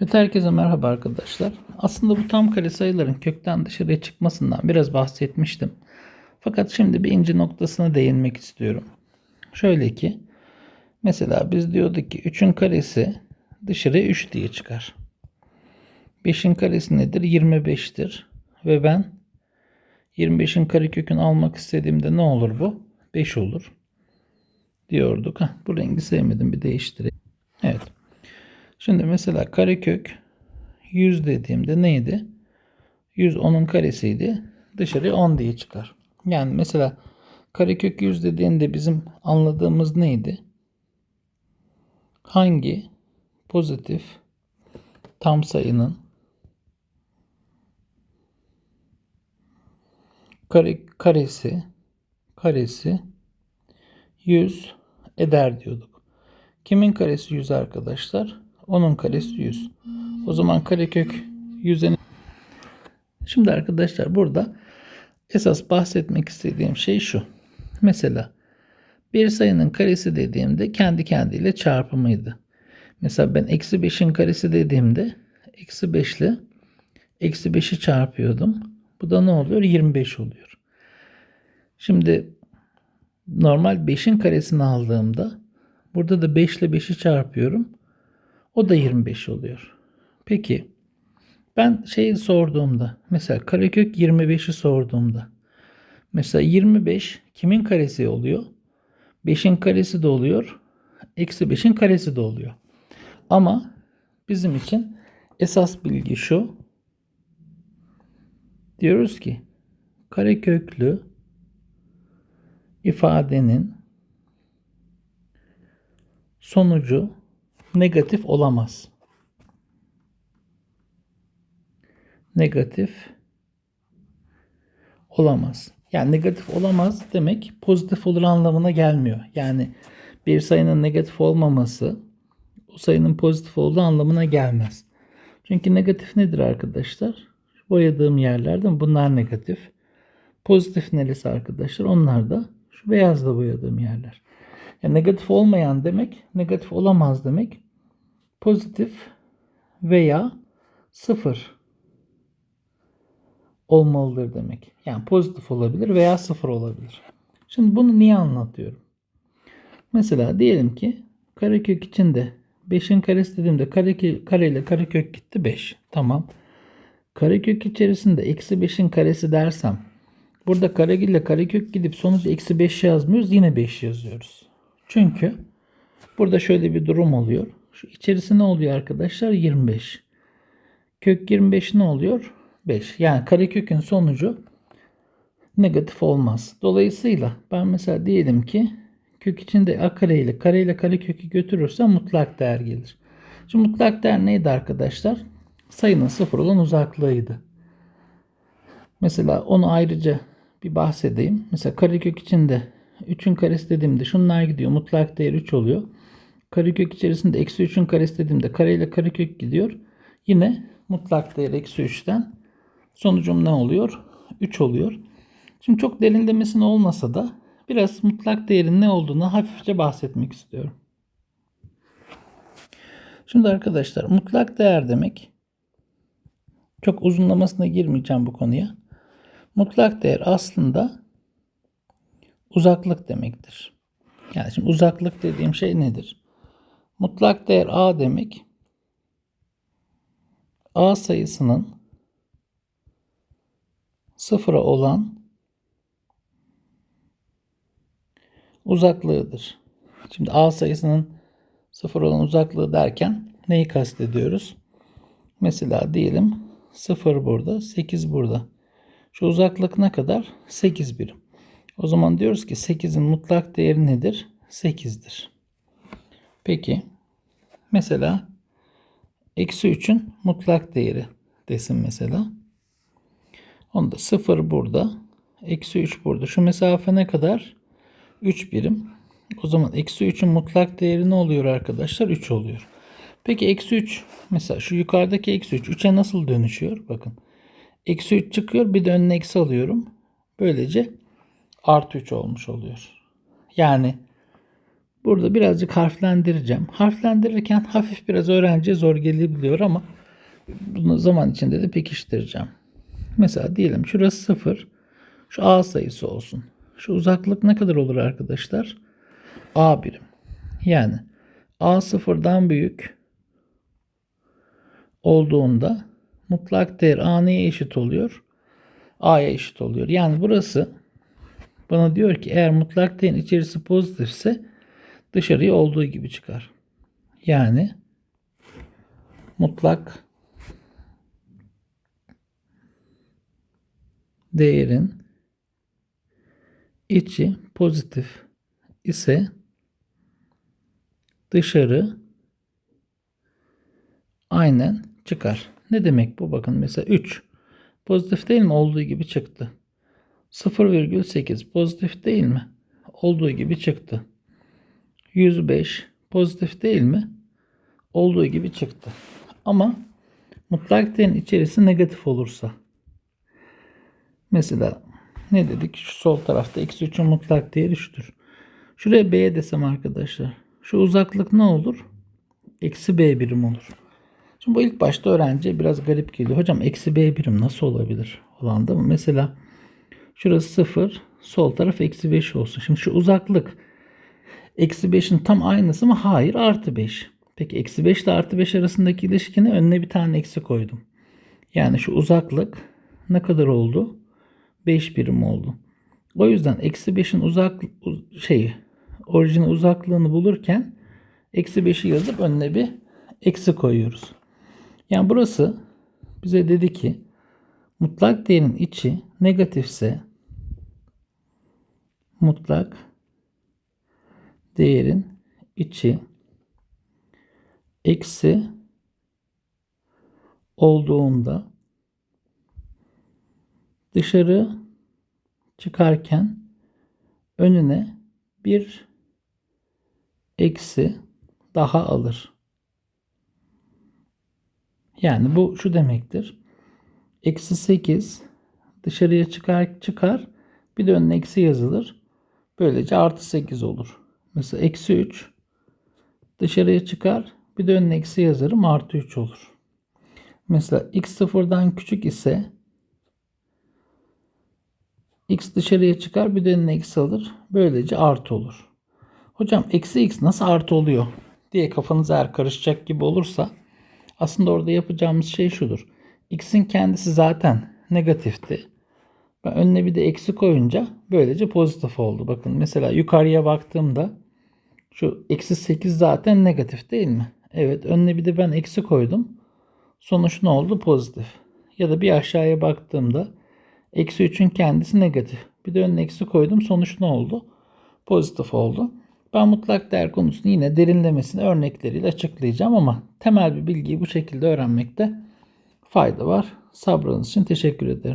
Evet herkese merhaba arkadaşlar. Aslında bu tam kare sayıların kökten dışarıya çıkmasından biraz bahsetmiştim. Fakat şimdi bir ince noktasına değinmek istiyorum. Şöyle ki mesela biz diyorduk ki 3'ün karesi dışarıya 3 diye çıkar. 5'in karesi nedir? 25'tir. Ve ben 25'in karekökünü almak istediğimde ne olur bu? 5 olur. Diyorduk. Heh, bu rengi sevmedim bir değiştireyim. Şimdi mesela karekök 100 dediğimde neydi? 100 onun karesiydi. Dışarıya 10 diye çıkar. Yani mesela karekök 100 dediğinde bizim anladığımız neydi? Hangi pozitif tam sayının kare, karesi karesi 100 eder diyorduk. Kimin karesi 100 arkadaşlar? Onun karesi 100. O zaman karekök 100'e Şimdi arkadaşlar burada esas bahsetmek istediğim şey şu. Mesela bir sayının karesi dediğimde kendi kendiyle çarpımıydı. Mesela ben eksi 5'in karesi dediğimde eksi 5 ile eksi 5'i çarpıyordum. Bu da ne oluyor? 25 oluyor. Şimdi normal 5'in karesini aldığımda burada da 5 ile 5'i çarpıyorum. O da 25 oluyor. Peki ben şeyi sorduğumda mesela karekök 25'i sorduğumda mesela 25 kimin karesi oluyor? 5'in karesi de oluyor. Eksi 5'in karesi de oluyor. Ama bizim için esas bilgi şu. Diyoruz ki kareköklü ifadenin sonucu negatif olamaz. Negatif olamaz. Yani negatif olamaz demek pozitif olur anlamına gelmiyor. Yani bir sayının negatif olmaması o sayının pozitif olduğu anlamına gelmez. Çünkü negatif nedir arkadaşlar? Şu boyadığım yerlerde bunlar negatif. Pozitif neresi arkadaşlar? Onlar da şu beyazla boyadığım yerler. Yani negatif olmayan demek, negatif olamaz demek. Pozitif veya sıfır olmalıdır demek. Yani pozitif olabilir veya sıfır olabilir. Şimdi bunu niye anlatıyorum? Mesela diyelim ki karekök içinde 5'in karesi dediğimde kare, kare ile karekök gitti 5. Tamam. Karekök içerisinde eksi 5'in karesi dersem burada kare ile karekök gidip sonuç eksi 5 yazmıyoruz. Yine 5 yazıyoruz. Çünkü burada şöyle bir durum oluyor. Şu içerisi ne oluyor arkadaşlar? 25. Kök 25 ne oluyor? 5. Yani karekökün sonucu negatif olmaz. Dolayısıyla ben mesela diyelim ki kök içinde a kare ile kare ile karekökü götürürsem mutlak değer gelir. Şimdi mutlak değer neydi arkadaşlar? Sayının sıfır olan uzaklığıydı. Mesela onu ayrıca bir bahsedeyim. Mesela karekök içinde 3'ün karesi dediğimde şunlar gidiyor. Mutlak değer 3 oluyor. Karekök içerisinde eksi 3'ün karesi dediğimde kare ile karekök gidiyor. Yine mutlak değer eksi 3'ten sonucum ne oluyor? 3 oluyor. Şimdi çok derinlemesine olmasa da biraz mutlak değerin ne olduğunu hafifçe bahsetmek istiyorum. Şimdi arkadaşlar mutlak değer demek çok uzunlamasına girmeyeceğim bu konuya. Mutlak değer aslında uzaklık demektir. Yani şimdi uzaklık dediğim şey nedir? Mutlak değer a demek a sayısının sıfıra olan uzaklığıdır. Şimdi a sayısının sıfır olan uzaklığı derken neyi kastediyoruz? Mesela diyelim 0 burada, 8 burada. Şu uzaklık ne kadar? 8 birim. O zaman diyoruz ki 8'in mutlak değeri nedir? 8'dir. Peki mesela eksi 3'ün mutlak değeri desin mesela. Onda 0 burada. Eksi 3 burada. Şu mesafe ne kadar? 3 birim. O zaman eksi 3'ün mutlak değeri ne oluyor arkadaşlar? 3 oluyor. Peki eksi 3 mesela şu yukarıdaki eksi 3 3'e nasıl dönüşüyor? Bakın. Eksi 3 çıkıyor bir de önüne eksi alıyorum. Böylece artı 3 olmuş oluyor. Yani Burada birazcık harflendireceğim. Harflendirirken hafif biraz öğrenciye zor gelebiliyor ama bunu zaman içinde de pekiştireceğim. Mesela diyelim şurası 0. Şu A sayısı olsun. Şu uzaklık ne kadar olur arkadaşlar? A birim. Yani A sıfırdan büyük olduğunda mutlak değer A neye eşit oluyor? A'ya eşit oluyor. Yani burası bana diyor ki eğer mutlak değerin içerisi pozitifse dışarıya olduğu gibi çıkar. Yani mutlak değerin içi pozitif ise dışarı aynen çıkar. Ne demek bu? Bakın mesela 3 pozitif değil mi? Olduğu gibi çıktı. 0,8 pozitif değil mi? Olduğu gibi çıktı. 105 pozitif değil mi? Olduğu gibi çıktı. Ama mutlak değerin içerisi negatif olursa mesela ne dedik? Şu sol tarafta eksi 3'ün mutlak değeri 3'tür. Şuraya B desem arkadaşlar. Şu uzaklık ne olur? Eksi B birim olur. Şimdi bu ilk başta öğrenciye biraz garip geliyor. Hocam eksi B birim nasıl olabilir? Olan değil mi? Mesela şurası 0. Sol taraf eksi 5 olsun. Şimdi şu uzaklık eksi 5'in tam aynısı mı? Hayır. Artı 5. Peki eksi 5 ile artı 5 arasındaki ilişkinin önüne bir tane eksi koydum. Yani şu uzaklık ne kadar oldu? 5 birim oldu. O yüzden eksi 5'in uzak şeyi orijinal uzaklığını bulurken eksi 5'i yazıp önüne bir eksi koyuyoruz. Yani burası bize dedi ki mutlak değerin içi negatifse mutlak değerin içi eksi olduğunda dışarı çıkarken önüne bir eksi daha alır. Yani bu şu demektir. Eksi 8 dışarıya çıkar çıkar. Bir de önüne eksi yazılır. Böylece artı 8 olur. Mesela eksi 3 dışarıya çıkar. Bir de önüne eksi yazarım. Artı 3 olur. Mesela x sıfırdan küçük ise x dışarıya çıkar. Bir de önüne eksi alır. Böylece artı olur. Hocam eksi x nasıl artı oluyor diye kafanız eğer karışacak gibi olursa aslında orada yapacağımız şey şudur. X'in kendisi zaten negatifti. Ben önüne bir de eksi koyunca böylece pozitif oldu. Bakın mesela yukarıya baktığımda şu eksi 8 zaten negatif değil mi? Evet önüne bir de ben eksi koydum. Sonuç ne oldu? Pozitif. Ya da bir aşağıya baktığımda eksi 3'ün kendisi negatif. Bir de önüne eksi koydum. Sonuç ne oldu? Pozitif oldu. Ben mutlak değer konusunu yine derinlemesine örnekleriyle açıklayacağım ama temel bir bilgiyi bu şekilde öğrenmekte fayda var. Sabrınız için teşekkür ederim.